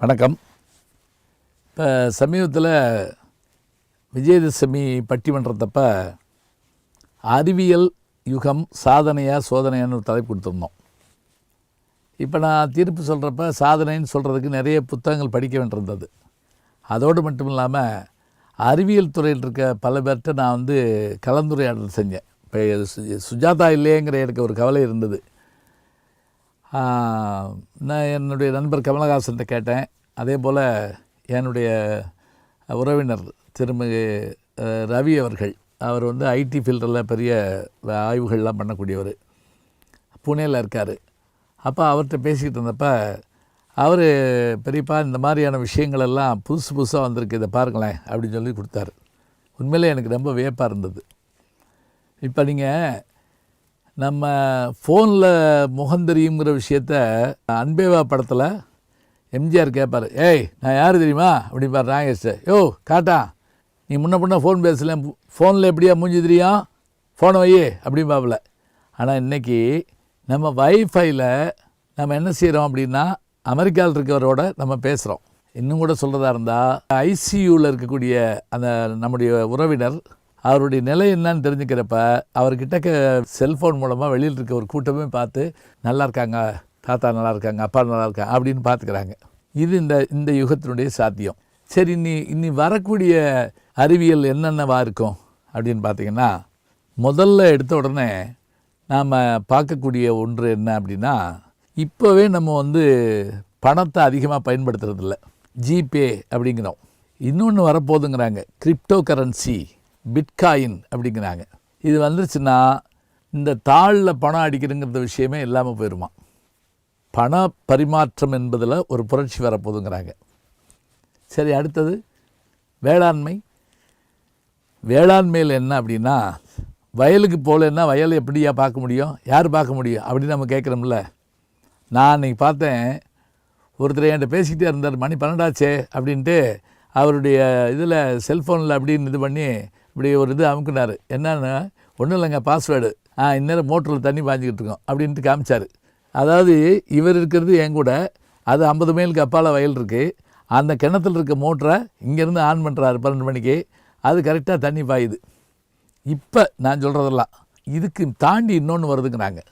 வணக்கம். இப்போ சமீபத்தில் விஜயதசமி பட்டிமன்றத்தப்ப அறிவியல் யுகம் சாதனையாக சோதனையான்னு ஒரு தலைப்பு கொடுத்துருந்தோம். இப்போ நான் தீர்ப்பு சொல்கிறப்ப சாதனைன்னு சொல்கிறதுக்கு நிறைய புத்தகங்கள் படிக்க வேண்டியிருந்தது. அதோடு மட்டும் இல்லாமல் அறிவியல் துறையில் இருக்க பல பேர்கிட்ட நான் வந்து கலந்துரையாடல் செஞ்சேன். இப்போ சு- சுஜாதா இல்லையேங்கிற எனக்கு ஒரு கவலை இருந்தது. நான் என்னுடைய நண்பர் கமலஹாசன்கிட்ட கேட்டேன். அதே போல் என்னுடைய உறவினர் திருமிகு ரவி அவர்கள் அவர் வந்து ஐடி ஃபீல்டில் பெரிய ஆய்வுகள்லாம் பண்ணக்கூடியவர். புனேல இருக்கார். அப்போ அவர்கிட்ட பேசிக்கிட்டு இருந்தப்போ அவர் பெரியப்பா இந்த மாதிரியான விஷயங்கள் எல்லாம் புதுசு புதுசாக வந்திருக்கு இதை பாருங்களேன் அப்படின்னு சொல்லி கொடுத்தாரு. உண்மையிலே எனக்கு ரொம்ப வியப்பாக இருந்தது. இப்போ நீங்கள் நம்ம ஃபோனில் முகந்தெரியுங்கிற விஷயத்த அன்பேவா படத்தில் எம்ஜிஆர் கேட்பார் ஏய் நான் யார் தெரியுமா? அப்படிம்பார் நாகேஷ். யோ காட்டா நீ முன்ன பின்ன ஃபோன் பேசல. ஃபோனில் எப்படியா மூஞ்சி தெரியும்? ஃபோனை வையே அப்படிம்பாப்புல. ஆனால் இன்றைக்கி நம்ம வைஃபைல நம்ம என்ன செய்கிறோம் அப்படின்னா அமெரிக்காவில் இருக்கிறவரோட நம்ம பேசுகிறோம் இன்னும் கூட சொல்கிறதா இருந்தால் ஐசியூவில் இருக்கக்கூடிய அந்த நம்முடைய உறவினர் அவருடைய நிலை என்னன்னு தெரிஞ்சுக்கிறப்ப அவர்கிட்ட செல்ஃபோன் மூலமாக வெளியில் இருக்க ஒரு கூட்டமே பார்த்து நல்லா இருக்காங்க தாத்தா நல்லா இருக்காங்க அப்பா நல்லா இருக்காங்க அப்படின்னு பார்த்துக்கிறாங்க. இது இந்த இந்த யுகத்தினுடைய சாத்தியம். சரி இன்னி இன்னி வரக்கூடிய அறிவியல் என்னென்னவா இருக்கும் அப்படின்னு பார்த்தீங்கன்னா முதல்ல எடுத்த உடனே நாம் பார்க்கக்கூடிய ஒன்று என்ன அப்படின்னா இப்போவே நம்ம வந்து பணத்தை அதிகமாக பயன்படுத்துறதில்ல. ஜிபே அப்படிங்கிறோம். இன்னொன்று வரப்போகுதுங்கிறாங்க. கிரிப்டோ கரன்சி பிட்காயின் அப்படிங்கிறாங்க. இது வந்துருச்சுன்னா இந்த தாளில் பணம் அடிக்கிறதுங்கிற விஷயமே இல்லாமல் போயிடுமா பண பரிமாற்றம் என்பதில் ஒரு புரட்சி வரப்போகுதுங்கிறாங்க. சரி அடுத்தது. வேளாண்மை. வேளாண்மையில் என்ன அப்படின்னா வயலுக்கு போகலன்னா வயலை எப்படியா பார்க்க முடியும்? யார் பார்க்க முடியும்? அப்படின்னு நம்ம கேட்குறோம்ல. நான் இன்றைக்கி பார்த்தேன் ஒருத்தர் என்கிட்ட பேசிக்கிட்டே இருந்தார் மணி பன்னெண்டாச்சே அப்படின்ட்டு அவருடைய இதில் செல்ஃபோனில் அப்படின்னு இது பண்ணி இப்படி ஒரு இது அமுக்குனார். என்னென்னா ஒன்றும் இல்லைங்க பாஸ்வேர்டு ஆ இந்நேரம் மோட்டரில் தண்ணி பாஞ்சிக்கிட்டு இருக்கோம் அப்படின்ட்டு காமிச்சார். அதாவது இவர் இருக்கிறது என் கூட அது ஐம்பது மைலுக்கு அப்பால் வயல் இருக்குது அந்த கிணத்துல இருக்க மோட்டரை இங்கேருந்து ஆன் பண்ணுறாரு பன்னெண்டு மணிக்கு. அது கரெக்டாக தண்ணி பாயுது. இப்போ நான் சொல்கிறதெல்லாம் இதுக்கு தாண்டி இன்னொன்று வருதுங்கிறாங்க.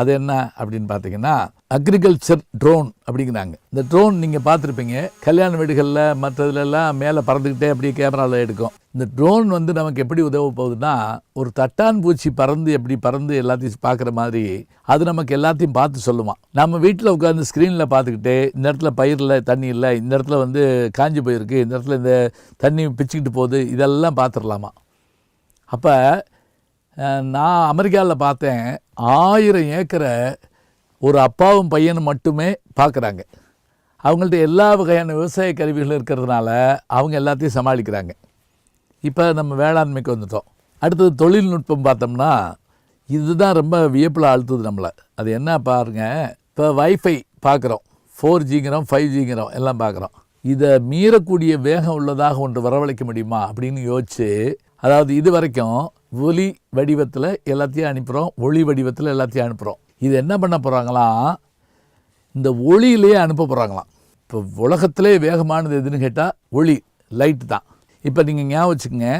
அது என்ன அப்படின்னு பார்த்தீங்கன்னா அக்ரிகல்ச்சர் ட்ரோன் அப்படிங்கிறாங்க. இந்த ட்ரோன் நீங்கள் பார்த்துருப்பீங்க கல்யாண வீடுகளில் மற்றதுலலாம் மேலே பறந்துக்கிட்டே அப்படியே கேமராவில் எடுக்கும். இந்த ட்ரோன் வந்து நமக்கு எப்படி உதவ போகுதுன்னா ஒரு தட்டான் பூச்சி பறந்து எப்படி பறந்து எல்லாத்தையும் பார்க்குற மாதிரி அது நமக்கு எல்லாத்தையும் பார்த்து சொல்லுவான் நம்ம வீட்டில் உட்காந்து ஸ்க்ரீனில் பார்த்துக்கிட்டே இந்த இடத்துல பயிரில் தண்ணி இல்லை இந்த இடத்துல வந்து காஞ்சி போயிருக்கு இந்த இடத்துல இந்த தண்ணி பிச்சுக்கிட்டு போகுது இதெல்லாம் பார்த்துடலாமா அப்போ நான் அமெரிக்காவில் பார்த்தேன் ஆயிரம் ஏக்கரை ஒரு அப்பாவும் பையனும் மட்டுமே பார்க்குறாங்க. அவங்கள்ட்ட எல்லா வகையான விவசாய கருவிகளும் இருக்கிறதுனால அவங்க எல்லாத்தையும் சமாளிக்கிறாங்க. இப்போ நம்ம வேளாண்மைக்கு வந்துட்டோம். அடுத்தது தொழில்நுட்பம் பார்த்தோம்னா இதுதான் ரொம்ப வியப்பில் அழுத்துது நம்மளை. அது என்ன பாருங்க இப்போ வைஃபை பார்க்குறோம். ஃபோர் ஜிங்கிறோம் ஃபைவ் ஜிங்கிறோம் எல்லாம் பார்க்குறோம். இதை மீறக்கூடிய வேகம் உள்ளதாக ஒன்று வரவழைக்க முடியுமா அப்படின்னு யோசிச்சு அதாவது இது வரைக்கும் ஒலி வடிவத்தில் எல்லாத்தையும் அனுப்புகிறோம் ஒளி வடிவத்தில் எல்லாத்தையும் அனுப்புகிறோம் இது என்ன பண்ண போகிறாங்களாம் இந்த ஒளியிலேயே அனுப்ப போகிறாங்களாம் இப்போ உலகத்திலே வேகமானது எதுன்னு கேட்டால் ஒளி லைட்டு தான். இப்போ நீங்கள் ஞாபகம் வச்சுக்கோங்க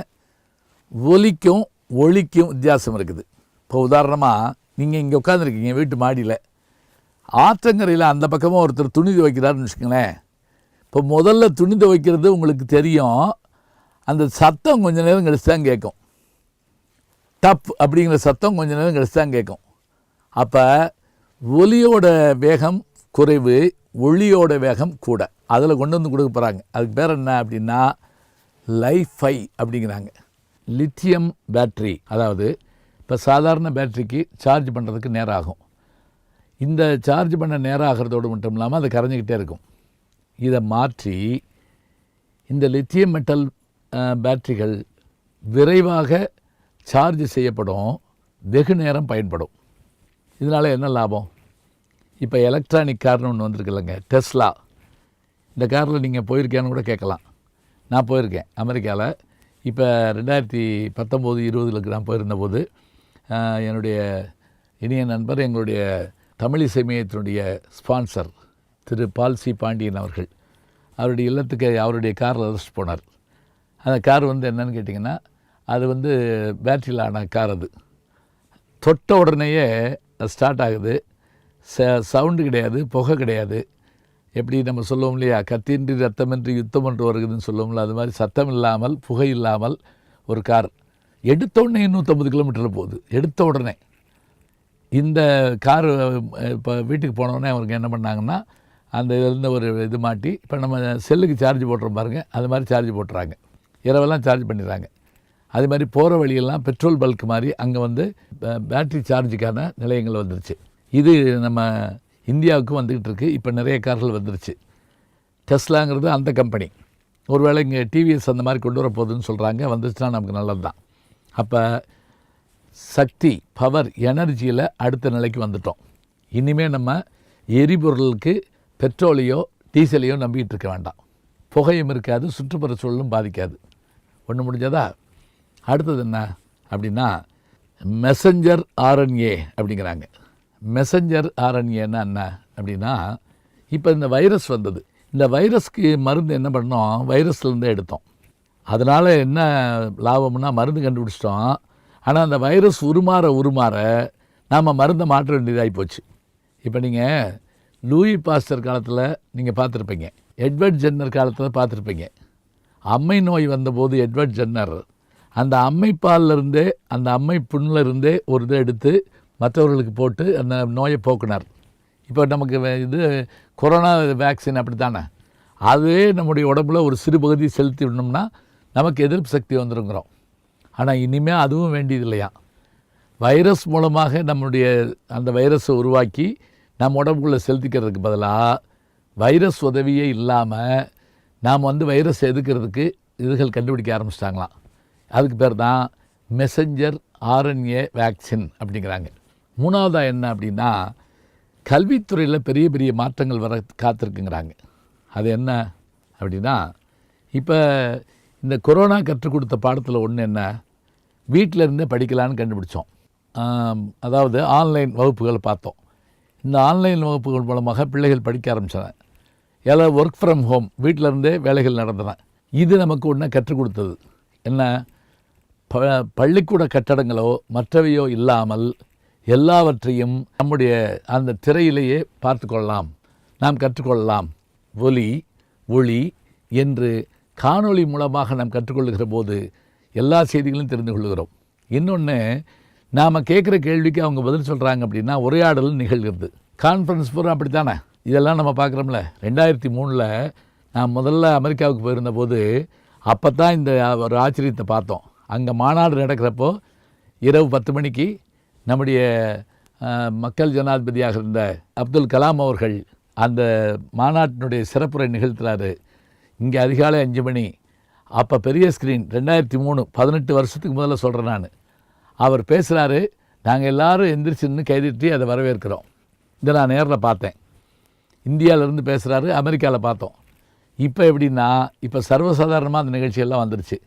ஒலிக்கும் ஒளிக்கும் வித்தியாசம் இருக்குது. இப்போ உதாரணமாக நீங்கள் இங்கே உட்காந்துருக்கீங்க வீட்டு மாடியில். ஆற்றங்கரையில் அந்த பக்கமாக ஒருத்தர் துணி துவைக்கிறாருன்னு வச்சுக்கோங்களேன். இப்போ முதல்ல துணி துவைக்கிறது உங்களுக்கு தெரியும். அந்த சத்தம் கொஞ்ச நேரம் கழிச்சு தான் கேட்கும். டப் அப்படிங்கிற சத்தம் கொஞ்ச நேரம் கழிச்சு தான் கேட்கும். அப்போ ஒலியோட வேகம் குறைவு ஒளியோட வேகம் கூட. அதில் கொண்டு வந்து கொடுக்க போகிறாங்க அதுக்கு பேர் என்ன அப்படின்னா லைஃபை அப்படிங்கிறாங்க. லித்தியம் பேட்ரி அதாவது இப்போ சாதாரண பேட்டரிக்கு சார்ஜ் பண்ணுறதுக்கு நேரம் ஆகும் இந்த சார்ஜ் பண்ண நேரம் ஆகிறதோடு மட்டும் இல்லாமல் அது கரைஞ்சிக்கிட்டே இருக்கும். இதை மாற்றி இந்த லித்தியம் மெட்டல் பேட்ரிகள் பேட்டரிகள் விரைவாக சார்ஜ் செய்யப்படும் வெகு நேரம் பயன்படும். இதனால் என்ன லாபம்? இப்போ எலக்ட்ரானிக் கார்னு ஒன்று வந்திருக்குல்லங்க டெஸ்லா இந்த காரில் நீங்கள் போயிருக்கேன்னு கூட கேட்கலாம். நான் போயிருக்கேன் அமெரிக்காவில் இப்போ ரெண்டாயிரத்தி பத்தொம்போது இருபதுல நான் போயிருந்த போது என்னுடைய இனிய நண்பர் எங்களுடைய தமிழிசை மையத்தினுடைய ஸ்பான்சர் திரு பால் சி பாண்டியன் அவர்கள். அவருடைய இல்லத்துக்கு அவருடைய காரில் அரெஸ்ட் போனார். அந்த கார் வந்து என்னன்னு கேட்டிங்கன்னா அது வந்து பேட்டரியில் ஆன கார் அது. தொட்ட உடனேயே ஸ்டார்ட் ஆகுது. ச சவுண்டு கிடையாது புகை கிடையாது. எப்படி நம்ம சொல்லுவோம் இல்லையா? கத்தின்றி ரத்தமின்றி யுத்தம் என்று வருகுதுன்னு சொல்லுவோம்ல அது மாதிரி சத்தம் இல்லாமல் புகை இல்லாமல் ஒரு கார் எடுத்த உடனே நூற்றம்பது கிலோமீட்டரில் போகுது. எடுத்த உடனே. இந்த கார் இப்போ வீட்டுக்கு போனோடனே அவருக்கு என்ன பண்ணாங்கன்னா அந்த இதுலேருந்து ஒரு இது மாட்டி இப்போ நம்ம செல்லுக்கு சார்ஜ் போட்டுறோம் பாருங்கள் அது மாதிரி சார்ஜ் போட்டுறாங்க. இரவெல்லாம் சார்ஜ் பண்ணிடுறாங்க. அது மாதிரி போகிற வழியெல்லாம் பெட்ரோல் பல்க் மாதிரி அங்கே வந்து பேட்ரி பேட்டரி சார்ஜுக்கான நிலையங்கள் வந்துருச்சு. இது நம்ம இந்தியாவுக்கும் வந்துக்கிட்டு இருக்குது இப்போ நிறைய கார்கள் வந்துருச்சு. டெஸ்லாங்கிறது அந்த கம்பெனி ஒருவேளை இங்கே டிவிஎஸ் அந்த மாதிரி கொண்டு வர போகுதுன்னு சொல்கிறாங்க வந்துச்சுன்னா நமக்கு நல்லது தான் அப்போ சக்தி பவர் எனர்ஜியில் அடுத்த நிலைக்கு வந்துட்டோம். இனிமேல் நம்ம எரிபொருளுக்கு பெட்ரோலையோ டீசலையோ நம்பிக்கிட்டு இருக்க வேண்டாம். புகையும் இருக்காது சுற்றுப்புற சூழலும் பாதிக்காது. ஒன்று முடிஞ்சதா? அடுத்தது என்ன அப்படின்னா மெசஞ்சர் ஆர்என்ஏ அப்படிங்கிறாங்க. மெசஞ்சர் ஆர்என்ஏன்னா என்ன அப்படின்னா இப்போ இந்த வைரஸ் வந்தது. இந்த வைரஸ்க்கு மருந்து என்ன பண்ணோம்? வைரஸ்லேருந்தே எடுத்தோம். அதனால் என்ன லாபம்னா மருந்து கண்டுபிடிச்சிட்டோம். ஆனால் அந்த வைரஸ் உருமாற உருமாற நாம் மருந்தை மாற்ற வேண்டியதாகி போச்சு. இப்போ நீங்கள் லூயி பாஸ்டர் காலத்தில் நீங்கள் பார்த்துருப்பீங்க. எட்வர்ட் ஜென்னர் காலத்தில் பார்த்துருப்பீங்க. அம்மை நோய் வந்தபோது எட்வர்ட் ஜென்னர் அந்த அம்மை இருந்தே அந்த அம்மை புண்ணிலிருந்தே ஒரு இதை எடுத்து மற்றவர்களுக்கு போட்டு அந்த நோயை போக்குனார். இப்போ நமக்கு இது கொரோனா வேக்சின் அப்படி தானே அதுவே நம்முடைய உடம்புல ஒரு சிறு பகுதி செலுத்தி விடணும்னா நமக்கு எதிர்ப்பு சக்தி வந்துருங்கிறோம். ஆனால் இனிமேல் அதுவும் வேண்டியது இல்லையா வைரஸ் மூலமாக நம்முடைய அந்த வைரஸை உருவாக்கி நம்ம உடம்புக்குள்ளே செலுத்திக்கிறதுக்கு பதிலாக வைரஸ் உதவியே இல்லாமல் நாம் வந்து வைரஸ் எதுக்கிறதுக்கு இதுகள் கண்டுபிடிக்க ஆரம்பிச்சிட்டாங்களாம். அதுக்கு பேர் தான் மெசஞ்சர் ஆர்என்ஏ வேக்சின் அப்படிங்கிறாங்க. மூணாவதாக என்ன அப்படின்னா கல்வித்துறையில் பெரிய பெரிய மாற்றங்கள் வர காத்திருக்குங்கிறாங்க. அது என்ன அப்படின்னா இப்போ இந்த கொரோனா கற்றுக் கொடுத்த பாடத்தில் ஒன்று என்ன வீட்டில் இருந்தே படிக்கலான்னு கண்டுபிடிச்சோம். அதாவது ஆன்லைன் வகுப்புகள் பார்த்தோம். இந்த ஆன்லைன் வகுப்புகள் மூலமாக பிள்ளைகள் படிக்க ஆரம்பித்தன எல்லாம் ஒர்க் ஃப்ரம் ஹோம் வீட்டில் இருந்தே வேலைகள் நடந்தன. இது நமக்கு ஒன்று கற்றுக் கொடுத்தது. என்ன? ப பள்ளிக்கூட கட்டடங்களோ மற்றவையோ இல்லாமல் எல்லாவற்றையும் நம்முடைய அந்த திரையிலேயே பார்த்து கொள்ளலாம் நாம் கற்றுக்கொள்ளலாம். ஒலி ஒளி என்று காணொளி மூலமாக நாம் கற்றுக்கொள்ளுகிற போது எல்லா செய்திகளும் தெரிந்து கொள்கிறோம் இன்னொன்று நாம் கேட்குற கேள்விக்கு அவங்க பதில் சொல்கிறாங்க அப்படின்னா உரையாடல் நிகழ்கிறது. கான்ஃபரன்ஸ் பூரா அப்படித்தானே? இதெல்லாம் நம்ம பார்க்குறோம்ல. ரெண்டாயிரத்தி மூணில் நான் முதல்ல அமெரிக்காவுக்கு போயிருந்த போது அப்போ தான் இந்த ஒரு ஆச்சரியத்தை பார்த்தோம். அங்கே மாநாடு நடக்கிறப்போ இரவு பத்து மணிக்கு நம்முடைய மக்கள் ஜனாதிபதியாக இருந்த அப்துல் கலாம் அவர்கள் அந்த மாநாட்டினுடைய சிறப்புரை நிகழ்த்துறாரு இங்கே அதிகாலை அஞ்சு மணி. அப்போ பெரிய ஸ்க்ரீன் ரெண்டாயிரத்தி மூணு பதினெட்டு வருஷத்துக்கு முதல்ல சொல்கிறேன் நான். அவர் பேசுகிறாரு நாங்கள் எல்லாரும் எந்திரிச்சுன்னு கைதிட்டு கைதிட்டி அதை வரவேற்கிறோம். இதை நான் நேரில் பார்த்தேன். இந்தியாவிலேருந்து பேசுகிறாரு அமெரிக்காவில் பார்த்தோம். இப்போ எப்படின்னா இப்போ சர்வசாதாரணமாக அந்த நிகழ்ச்சியெல்லாம் வந்துருச்சு.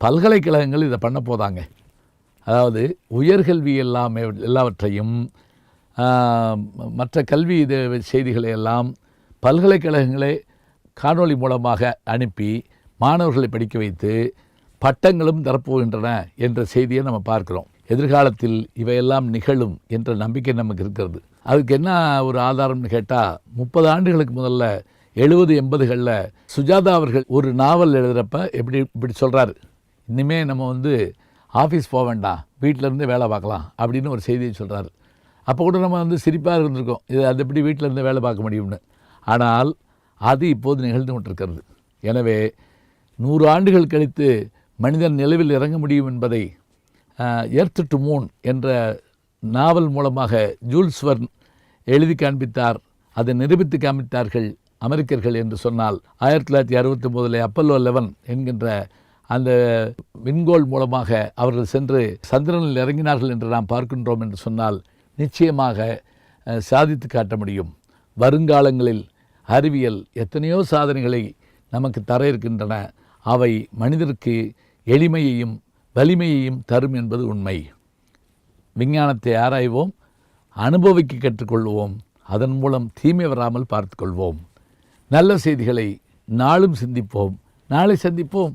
பல்கலைக்கழகங்கள் இதை பண்ண போதாங்க. அதாவது உயர்கல்வி எல்லாமே எல்லாவற்றையும் மற்ற கல்வி இது செய்திகளை எல்லாம் பல்கலைக்கழகங்களே காணொளி மூலமாக அனுப்பி மாணவர்களை படிக்க வைத்து பட்டங்களும் தரப்போகின்றன என்ற செய்தியை நம்ம பார்க்குறோம். எதிர்காலத்தில் இவையெல்லாம் நிகழும் என்ற நம்பிக்கை நமக்கு இருக்கிறது. அதுக்கு என்ன ஒரு ஆதாரம்னு கேட்டால் முப்பது ஆண்டுகளுக்கு முதல்ல எழுபது எண்பதுகளில் சுஜாதா அவர்கள் ஒரு நாவல் எழுதுகிறப்ப எப்படி இப்படி சொல்கிறாரு இனிமே நம்ம வந்து ஆஃபீஸ் போக வேண்டாம். வீட்டிலேருந்து வேலை பார்க்கலாம் அப்படின்னு ஒரு செய்தியை சொல்கிறார் அப்போ கூட நம்ம வந்து சிரிப்பாக இருந்திருக்கோம். இது அது எப்படி வீட்டிலேருந்து வேலை பார்க்க முடியும்னு. ஆனால் அது இப்போது நிகழ்ந்து கொண்டிருக்கிறது. எனவே நூறு ஆண்டுகள் கழித்து மனிதன் நிலவில் இறங்க முடியும் என்பதை எர்த் டு மூன் என்ற நாவல் மூலமாக ஜூல்ஸ் வர்ன் எழுதி காண்பித்தார். அதை நிரூபித்து காண்பித்தார்கள் அமெரிக்கர்கள் என்று சொன்னால் ஆயிரத்தி தொள்ளாயிரத்தி அறுபத்தி ஒம்போதில் அப்பல்லோ லெவன் என்கின்ற அந்த விண்கோள் மூலமாக அவர்கள் சென்று சந்திரனில் இறங்கினார்கள் என்று நாம் பார்க்கின்றோம் என்று சொன்னால் நிச்சயமாக சாதித்து காட்ட முடியும். வருங்காலங்களில் அறிவியல் எத்தனையோ சாதனைகளை நமக்கு தர இருக்கின்றன. அவை மனிதருக்கு எளிமையையும் வலிமையையும் தரும் என்பது உண்மை. விஞ்ஞானத்தை ஆராய்வோம் அனுபவிக்க கற்றுக்கொள்வோம் அதன் மூலம் தீமை வராமல் பார்த்துக்கொள்வோம். நல்ல செய்திகளை நாளும் சிந்திப்போம். நாளை சந்திப்போம்.